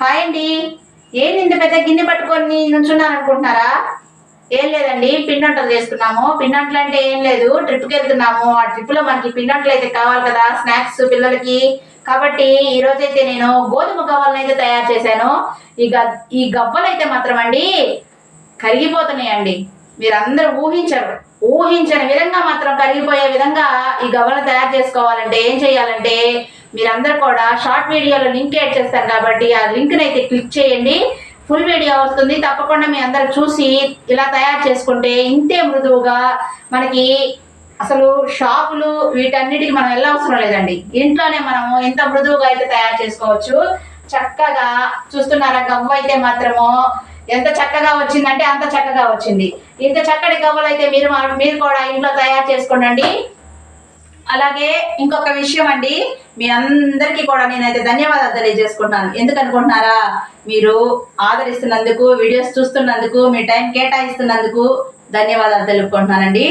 Hi అండి. ఏంది ఇంత పెద్ద గిన్నె పట్టుకొని నుంచున్నాను అనుకుంటున్నారా? ఏం లేదండి పిండంటలు చేసుకున్నాము. పిండంటలు అంటే ఏం లేదు ట్రిప్కి వెళ్తున్నాము. ఆ ట్రిప్లో మనకి పిండంటలు అయితే కావాలి కదా స్నాక్స్ పిల్లలకి. కాబట్టి ఈ రోజైతే నేను గోధుమ గవ్వలను అయితే తయారు చేశాను. ఈ గ ఈ గవ్వలు అయితే మాత్రం అండి కరిగిపోతున్నాయండి. మీరందరూ ఊహించరు ఊహించని విధంగా మాత్రం కరిగిపోయే విధంగా ఈ గవ్వలు తయారు చేసుకోవాలంటే ఏం చేయాలంటే మీరందరూ కూడా షార్ట్ వీడియోలో లింక్ యాడ్ చేస్తారు కాబట్టి ఆ లింక్ని అయితే క్లిక్ చేయండి. ఫుల్ వీడియో వస్తుంది. తప్పకుండా మీ అందరు చూసి ఇలా తయారు చేసుకుంటే ఇంతే మృదువుగా మనకి అసలు షాపులు వీటన్నిటికి మనం వెళ్ళవసరం లేదండి. ఇంట్లోనే మనము ఎంత మృదువుగా అయితే తయారు చేసుకోవచ్చు. చక్కగా చూస్తున్నారా గవ్వ అయితే మాత్రము ఎంత చక్కగా వచ్చిందంటే అంత చక్కగా వచ్చింది. ఇంత చక్కటి గవ్వలు అయితే మీరు మీరు కూడా ఇంట్లో తయారు చేసుకోండి అలాగే ఇంకొక విషయం అండి. మీ అందరికీ కూడా నేనైతే ధన్యవాదాలు తెలియజేసుకుంటున్నాను ఎందుకు అనుకుంటున్నారా మీరు ఆదరిస్తున్నందుకు వీడియోస్ చూస్తున్నందుకు మీ టైం కేటాయిస్తున్నందుకు ధన్యవాదాలు తెలుపుకుంటున్నానండి.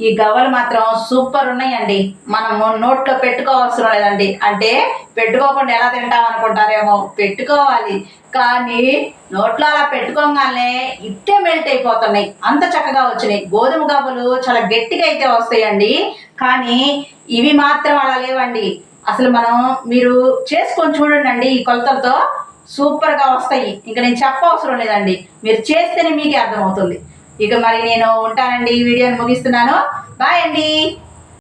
ఈ గవ్వలు మాత్రం సూపర్ ఉన్నాయండి. మనము నోట్లో పెట్టుకోవాల్సిన లేదండి అంటే పెట్టుకోకుండా ఎలా తింటాం అనుకుంటారేమో పెట్టుకోవాలి. కానీ నోట్లో అలా పెట్టుకోగానే ఇట్టే మెల్ట్ అయిపోతున్నాయి. అంత చక్కగా వచ్చినాయి. గోధుమ గవ్వలు చాలా గట్టిగా అయితే వస్తాయండి. కానీ ఇవి మాత్రం అలా లేవండి. అసలు మనం మీరు చేసుకొని చూడండి ఈ కొలతలతో. సూపర్గా వస్తాయి. ఇంకా నేను చెప్పవసరం లేదండి. మీరు చేస్తేనే మీకే అర్థమవుతుంది. ఇక మరి నేను ఉంటానండి. ఈ వీడియోని ముగిస్తున్నాను. బాయ్ అండి.